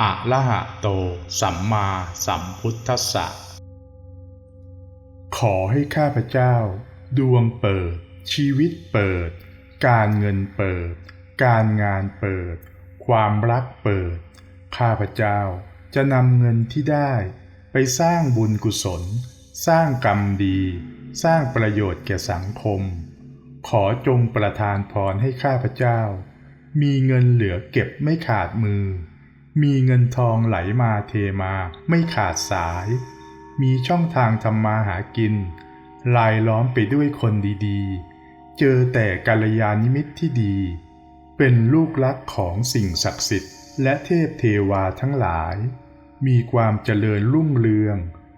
อะระหะโต สัมมาสัมพุทธัสสะ ขอให้ข้าพเจ้า ดวงเปิด ชีวิตเปิด การเงินเปิด การงานเปิด ความรักเปิด ข้าพเจ้าจะนำเงินที่ได้ ไปสร้างบุญกุศล สร้างกรรมดี สร้างประโยชน์แก่สังคม ขอจงประทานพรให้ข้าพเจ้า มีเงินเหลือเก็บไม่ขาดมือ มีเงินทองไหลมาเทมาไม่ขาดสาย มีช่องทางทำมาหากิน ลายล้อมไปด้วยคนดีๆ เจอแต่กัลยาณมิตรที่ดี เป็นลูกรักของสิ่งศักดิ์สิทธิ์ และเทพเทวาทั้งหลาย มีความเจริญรุ่งเรือง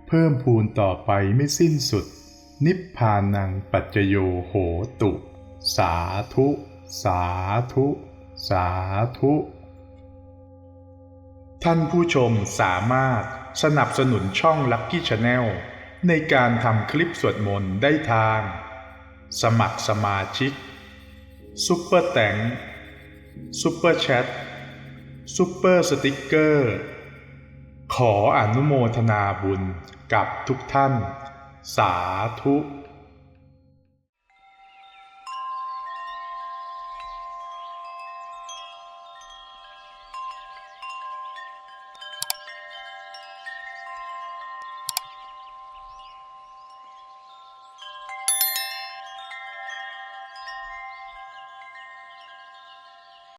เพิ่มพูนต่อไปไม่สิ้นสุด นิพพานังปัจจโยโหตุ สาธุ สาธุ สาธุ ท่านผู้ชมสามารถสนับสนุนช่อง Lucky Channel ในการทำคลิปสวดมนต์ได้ทาง สมัครสมาชิกซุปเปอร์แตงซุปเปอร์แชทซุปเปอร์สติกเกอร์ ขออนุโมทนาบุญกับทุกท่าน สาธุ